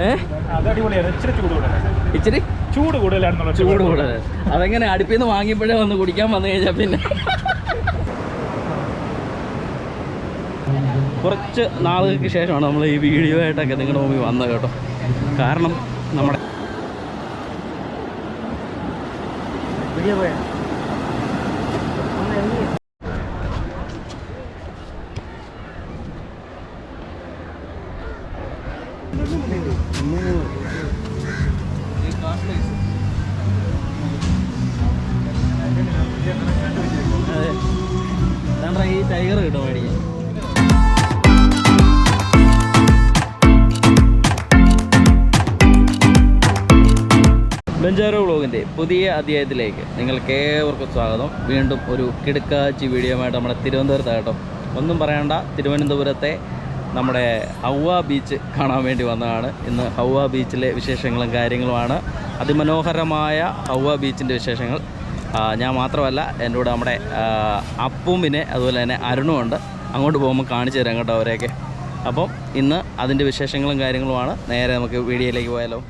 ഇച്ചിരി ചൂട് കൂടുതലാണ് ഇച്ചിരി? ചൂട് കൂടുതലാണെന്നുള്ള ചൂട് കൂടുതൽ അതെങ്ങനെ അടുപ്പിൽ നിന്ന് വാങ്ങിയപ്പോഴേ വന്ന് കുടിക്കാൻ വന്നു കഴിഞ്ഞാൽ പിന്നെ? കുറച്ച് നാളുകൾക്ക് ശേഷമാണ് നമ്മൾ ഈ വീഡിയോ ആയിട്ടൊക്കെ നിങ്ങളുടെ മുമ്പിൽ വന്നത് കേട്ടോ. കാരണം നമ്മുടെ. ബെഞ്ചാറോ വ്ളോഗിന്റെ പുതിയ അധ്യായത്തിലേക്ക് നിങ്ങൾക്ക് ഏവർക്കും സ്വാഗതം. വീണ്ടും ഒരു കിടുക്കാച്ചി വീഡിയോയുമായിട്ട് നമ്മുടെ തിരുവനന്തപുരത്തായിട്ടും ഒന്നും പറയണ്ട തിരുവനന്തപുരത്തെ നമ്മുടെ ഹൗവ ബീച്ച് കാണാൻ വേണ്ടി വന്നതാണ്. ഇന്ന് ഹൗവ ബീച്ചിലെ വിശേഷങ്ങളും കാര്യങ്ങളുമാണ്. അതിമനോഹരമായ ഹൗവ ബീച്ചിന്റെ വിശേഷങ്ങൾ. ഞാൻ മാത്രമല്ല എന്റെ കൂടെ നമ്മുടെ ആ, അതുപോലെ തന്നെ അരുണുമുണ്ട് അങ്ങോട്ട് പോകുമ്പോൾ കാണിച്ചു തരാം കേട്ടോ അവരെയൊക്കെ. അപ്പം ഇന്ന് അതിന്റെ വിശേഷങ്ങളും കാര്യങ്ങളുമാണ്. നേരെ നമുക്ക് വീഡിയോയിലേക്ക് പോയാലോ.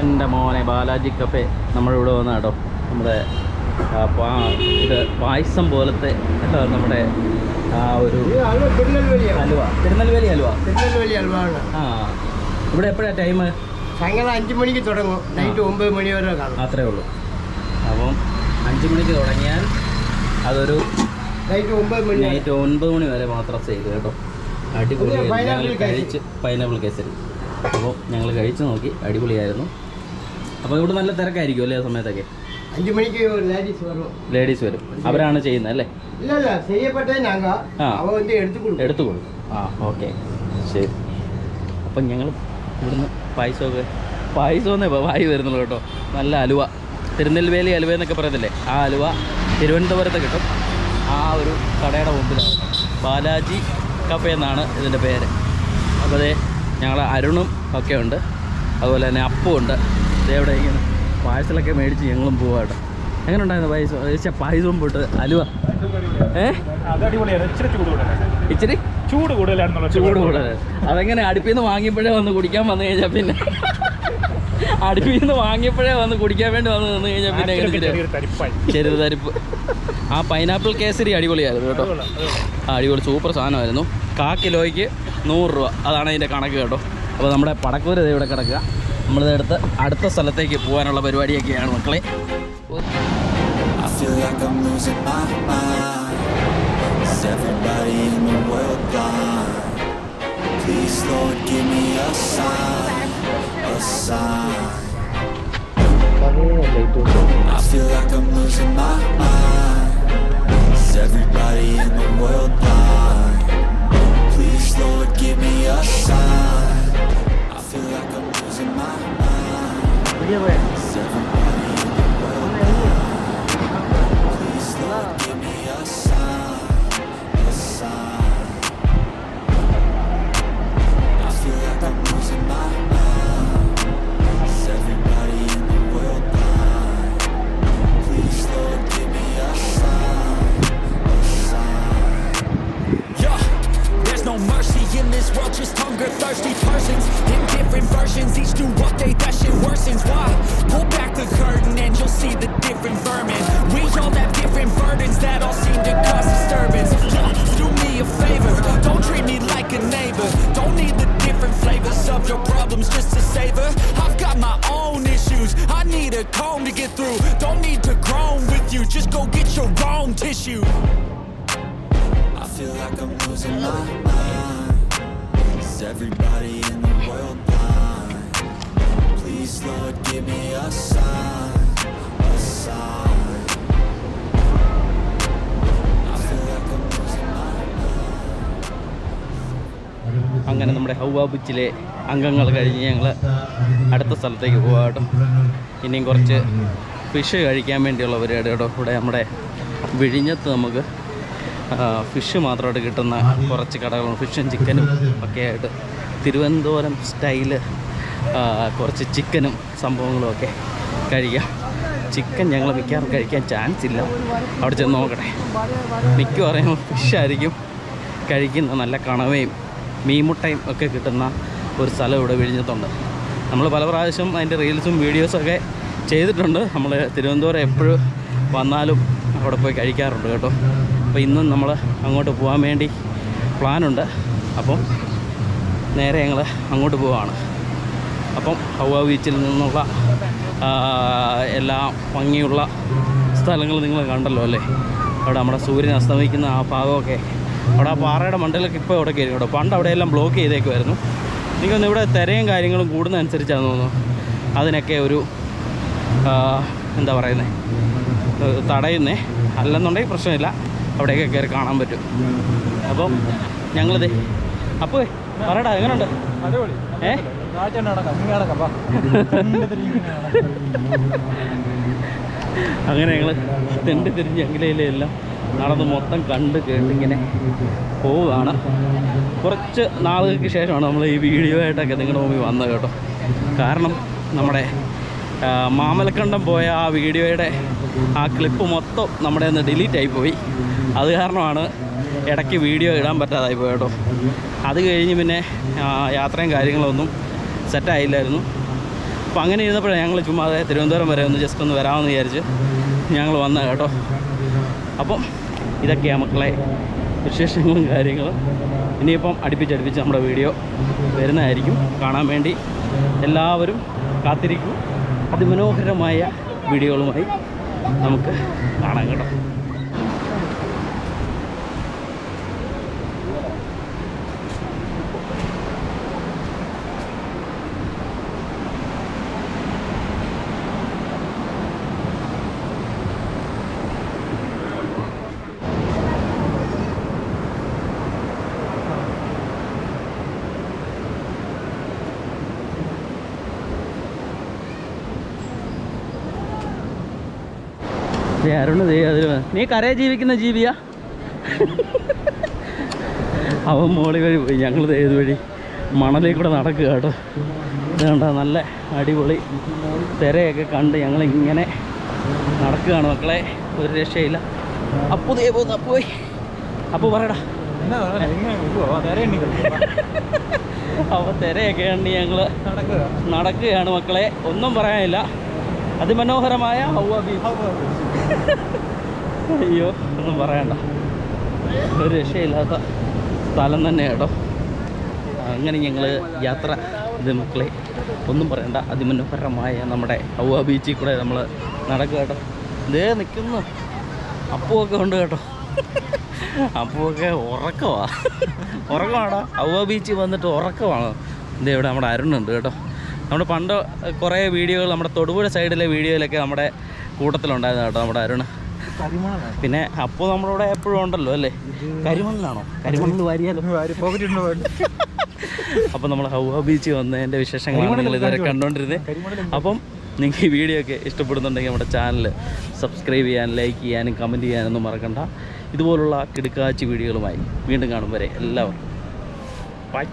എന്റെ മോനെ ബാലാജി കഫേ നമ്മളിവിടെ വന്ന കേട്ടോ നമ്മുടെ ഇത് പായസം പോലത്തെ നമ്മുടെ ആ ഒരു അലുവ ഹലുവ തിരുനെൽവേലി ഹലുവ തിരുനെൽവേലി അലുവ ആ ഇവിടെ എപ്പോഴാണ് ടൈം സായങ്കാലം അഞ്ച് മണിക്ക് തുടങ്ങും. നൈറ്റ് ഒമ്പത് മണി വരെ കാണും. അത്രേ ഉള്ളൂ. അപ്പം അഞ്ച് മണിക്ക് തുടങ്ങിയാൽ അതൊരു നൈറ്റ് ഒമ്പത് മണി നൈറ്റ് ഒൻപത് മണി വരെ മാത്രം ചെയ്തു കേട്ടോ. അടിപൊളി. കഴിച്ച് പൈനാപ്പിൾ കേസരി അപ്പോൾ ഞങ്ങൾ കഴിച്ചു നോക്കി. അടിപൊളിയായിരുന്നു. അപ്പോൾ ഇവിടെ നല്ല തിരക്കായിരിക്കും അല്ലേ ആ സമയത്തൊക്കെ? അഞ്ച് മണിക്ക് ஒரு லேடிஸ் ലേഡീസ് വരും. അവരാണ് ചെയ്യുന്നത് അല്ലേ? இல்ல இல்ல செய்யப்பட்டே நாங்க എടുത്തു കൊടുക്കും. ആ ഓക്കെ. ശരി. അപ്പം ഞങ്ങൾ ഇവിടുന്ന് പായസമൊക്കെ പായസമെന്നേ ഇപ്പം വായി വരുന്നുള്ളൂ കേട്ടോ. നല്ല അലുവ. തിരുനെൽവേലി അലുവ എന്നൊക്കെ പറയത്തില്ലേ ആ അലുവ തിരുവനന്തപുരത്ത് കിട്ടും. ആ ഒരു കടയുടെ മുമ്പിലാണ്. ബാലാജി കഫേ എന്നാണ് ഇതിന്റെ പേര്. അപ്പോൾ അതേ ഞങ്ങൾ അരുണും ഒക്കെ ഉണ്ട്. അതുപോലെ തന്നെ അപ്പവും ഉണ്ട്. ഇതേവിടെ ഇങ്ങനെ പായസലൊക്കെ മേടിച്ച് ഞങ്ങളും പോവാട്ടോ എങ്ങനെ ഉണ്ടായിരുന്നു പായസം? ഏച്ച പായസവും പോയിട്ട് അലുവ. ഏ? ഇച്ചിരി ചൂട് കൂടുതലാണെന്നുള്ള ചൂട് കൂടുതൽ അതെങ്ങനെ? അടുപ്പിൽ നിന്ന് വാങ്ങിയപ്പോഴേ വന്ന് കുടിക്കാൻ വന്നു കഴിഞ്ഞാൽ പിന്നെ. അടുപ്പിൽ നിന്ന് വാങ്ങിയപ്പോഴേ വന്ന് കുടിക്കാൻ വേണ്ടി വന്ന് നിന്ന് കഴിഞ്ഞാൽ പിന്നെ ചെറിയ തരിപ്പ്. ആ പൈനാപ്പിൾ കേസരി അടിപൊളിയായിരുന്നു കേട്ടോ. ആ അടിപൊളി. സൂപ്പർ സാധനമായിരുന്നു. കാ കിലോയ്ക്ക് നൂറ് രൂപ. അതാണ് അതിന്റെ കണക്ക് കേട്ടോ. അപ്പോൾ നമ്മുടെ പടക്കൂര ഇവിടെ കിടക്കുക. നമ്മളിത് എടുത്ത് അടുത്ത സ്ഥലത്തേക്ക് പോകാനുള്ള പരിപാടിയൊക്കെയാണ് മക്കളെ. I feel like I'm losing my mind. Is everybody in the world blind? Please, Lord, give me a sign. I feel like I'm losing my mind. That. Why? Pull back the curtain and you'll see the different vermin. We all have different burdens that all seem to cause disturbance. Yeah, do me a favor, don't treat me like a neighbor. Don't need the different flavors of your problems just to savor. I've got my own issues, I need a comb to get through. Don't need to groan with you, just go get your own tissue. I feel like I'm losing my mind. Is everybody Lord, give me a sign, a sign. അങ്ങനെ നമ്മുടെ ഹൗവ ബുച്ചിലെ അംഗങ്ങൾ കഴിഞ്ഞ് ഞങ്ങൾ അടുത്ത സ്ഥലത്തേക്ക് പോകാട്ടും കേട്ടോ ഇനിയും കുറച്ച് ഫിഷ് കഴിക്കാൻ വേണ്ടിയുള്ള പരിപാടി കേട്ടോ ഇവിടെ നമ്മുടെ വിഴിഞ്ഞത്ത് നമുക്ക് ഫിഷ് മാത്രമായിട്ട് കിട്ടുന്ന കുറച്ച് കടകളും ഫിഷും ചിക്കനും ഒക്കെ ആയിട്ട് തിരുവനന്തപുരം സ്റ്റൈൽ കുറച്ച് ചിക്കനും സംഭവങ്ങളുമൊക്കെ കഴിക്കാം. ചിക്കൻ ഞങ്ങൾ മിക്കവാറും കഴിക്കാൻ ചാൻസ് ഇല്ല. അവിടെ ചെന്ന് നോക്കട്ടെ. മിക്കവാറും ഫിഷായിരിക്കും കഴിക്കുന്ന നല്ല കണവയും മീൻമുട്ടയും ഒക്കെ കിട്ടുന്ന ഒരു സ്ഥലം ഇവിടെ വിഴിഞ്ഞത്തുണ്ട്. നമ്മൾ പല പ്രാവശ്യം അതിന്റെ റീൽസും വീഡിയോസൊക്കെ ചെയ്തിട്ടുണ്ട്. നമ്മൾ തിരുവനന്തപുരം എപ്പോഴും വന്നാലും അവിടെ പോയി കഴിക്കാറുണ്ട് കേട്ടോ. അപ്പോൾ ഇന്നും നമ്മൾ അങ്ങോട്ട് പോകാൻ വേണ്ടി പ്ലാനുണ്ട് അപ്പം നേരെ ഞങ്ങൾ അങ്ങോട്ട് പോവാണ്. അപ്പം ഹൗവ ബീച്ചിൽ നിന്നുള്ള എല്ലാ ഭംഗിയുള്ള സ്ഥലങ്ങൾ നിങ്ങൾ കണ്ടല്ലോ അല്ലേ? അവിടെ നമ്മുടെ സൂര്യൻ അസ്തമിക്കുന്ന ആ ഭാഗമൊക്കെ. അവിടെ ആ പാറയുടെ മണ്ടലൊക്കെ ഇപ്പോൾ അവിടെ കയറി. കേട്ടോ പണ്ട് അവിടെയെല്ലാം ബ്ലോക്ക് ചെയ്തേക്കുമായിരുന്നു എനിക്കൊന്ന് ഇവിടെ തിരയും കാര്യങ്ങളും കൂടുന്നതനുസരിച്ചാണ് തോന്നുന്നു. അതിനൊക്കെ ഒരു എന്താ പറയുന്നത് തടയുന്നേ. അല്ലെന്നുണ്ടെങ്കിൽ പ്രശ്നമില്ല. അവിടെയൊക്കെ കയറി കാണാൻ പറ്റും. അപ്പം ഞങ്ങളിത് അപ്പോൾ പറയടാ എങ്ങനെയുണ്ട് ഏഹ് ഏ? അങ്ങനെ ഞങ്ങൾ തെണ്ട് തിരിഞ്ഞ് എല്ലാം നടന്ന് മൊത്തം കണ്ട് കേട്ടിങ്ങനെ പോവുകയാണ്. കുറച്ച് നാളുകൾക്ക് ശേഷമാണ് നമ്മൾ ഈ വീഡിയോ ആയിട്ടൊക്കെ നിങ്ങളുടെ മുമ്പിൽ വന്നത് കേട്ടോ. കാരണം നമ്മുടെ മാമലക്കണ്ടം പോയ ആ വീഡിയോയുടെ ആ ക്ലിപ്പ് മൊത്തം നമ്മുടെ ഒന്ന് ഡിലീറ്റ് ആയിപ്പോയി. അത് കാരണമാണ് ഇടയ്ക്ക് വീഡിയോ ഇടാൻ പറ്റാതായി പോയി കേട്ടോ. അത് കഴിഞ്ഞ് പിന്നെ യാത്രയും കാര്യങ്ങളൊന്നും സെറ്റായില്ലായിരുന്നു. അപ്പോൾ അങ്ങനെ ഇരുന്നപ്പോഴാണ് ഞങ്ങൾ ചുമ്മാ അതെ തിരുവനന്തപുരം വരെ ഒന്ന് ജസ്റ്റ് ഒന്ന് വരാമെന്ന് വിചാരിച്ച് ഞങ്ങൾ വന്ന കേട്ടോ. അപ്പം ഇതൊക്കെയാണ് മക്കളെ വിശേഷങ്ങളും കാര്യങ്ങളും. ഇനിയിപ്പം അടുപ്പിച്ചടുപ്പിച്ച് നമ്മുടെ വീഡിയോ വരുന്നതായിരിക്കും. കാണാൻ വേണ്ടി എല്ലാവരും കാത്തിരിക്കും. അതിമനോഹരമായ വീഡിയോകളുമായി നമുക്ക് കാണാം കേട്ടോ. അരുണ് ദേ അതിൽ നീ കരയെ ജീവിക്കുന്ന ജീവിയാ? അവൻ മോളി വഴി പോയി. ഞങ്ങൾ ഏത് വഴി മണലിൽ കൂടെ നടക്കുക കേട്ടോ. ഇത് കണ്ടോ നല്ല അടിപൊളി തിരയൊക്കെ കണ്ട് ഞങ്ങളിങ്ങനെ നടക്കുകയാണ് മക്കളെ. ഒരു രക്ഷയില്ല. അപ്പു ദേ പോകുന്നു അപ്പു പോയി. അപ്പു പറയടാ. ഇങ്ങനെ. അപ്പോൾ തിരയൊക്കെ കണ്ട് ഞങ്ങൾ നടക്കുക. നടക്കുകയാണ് മക്കളെ. ഒന്നും പറയാനില്ല. അതിമനോഹരമായ ഹൗവ ബീച്ച് അയ്യോ ഒന്നും പറയണ്ട. ഒരു രക്ഷയില്ലാത്ത സ്ഥലം തന്നെ കേട്ടോ. അങ്ങനെ ഞങ്ങൾ യാത്ര ഇത് മക്കളെ ഒന്നും പറയണ്ട. അതിമനോഹരമായ നമ്മുടെ ഹൗവ ബീച്ചിൽ കൂടെ നമ്മൾ നടക്കുക കേട്ടോ. ഇതേ നിൽക്കുന്നു അപ്പുവൊക്കെ ഉണ്ട് കേട്ടോ. അപ്പുവൊക്കെ ഉറക്കമാ ഉറക്കമാണോ ഹൗവ ബീച്ചിൽ വന്നിട്ട് ഉറക്കമാണ്. ഇതേ ഇവിടെ നമ്മുടെ അരുണുണ്ട് കേട്ടോ. നമ്മുടെ പണ്ട് കുറേ വീഡിയോകൾ നമ്മുടെ തൊടുപുഴ സൈഡിലെ വീഡിയോയിലൊക്കെ നമ്മുടെ കൂട്ടത്തിലുണ്ടായിരുന്നു കേട്ടോ നമ്മുടെ അരുണ്. കരിമണലാണ്? പിന്നെ അപ്പോ നമ്മുടെ ഇവിടെ എപ്പോഴും ഉണ്ടല്ലോ അല്ലേ? വാരിയാലോ? പോക്കറ്റ് ഇടുന്ന അപ്പോൾ നമ്മൾ ഹൗവ ബീച്ച് വന്നതിന്റെ വിശേഷങ്ങളാണ് നിങ്ങൾ ഇതുവരെ കണ്ടുകൊണ്ടിരുന്നത് അപ്പം നിങ്ങൾക്ക് ഈ വീഡിയോ ഒക്കെ ഇഷ്ടപ്പെടുന്നുണ്ടെങ്കിൽ നമ്മുടെ ചാനൽ സബ്സ്ക്രൈബ് ചെയ്യാൻ ലൈക്ക് ചെയ്യാനും കമന്റ് ചെയ്യാനൊന്നും മറക്കണ്ട. ഇതുപോലുള്ള കിടുക്കാച്ചി വീഡിയോകളുമായി വീണ്ടും കാണും വരെ എല്ലാവർക്കും. ബൈ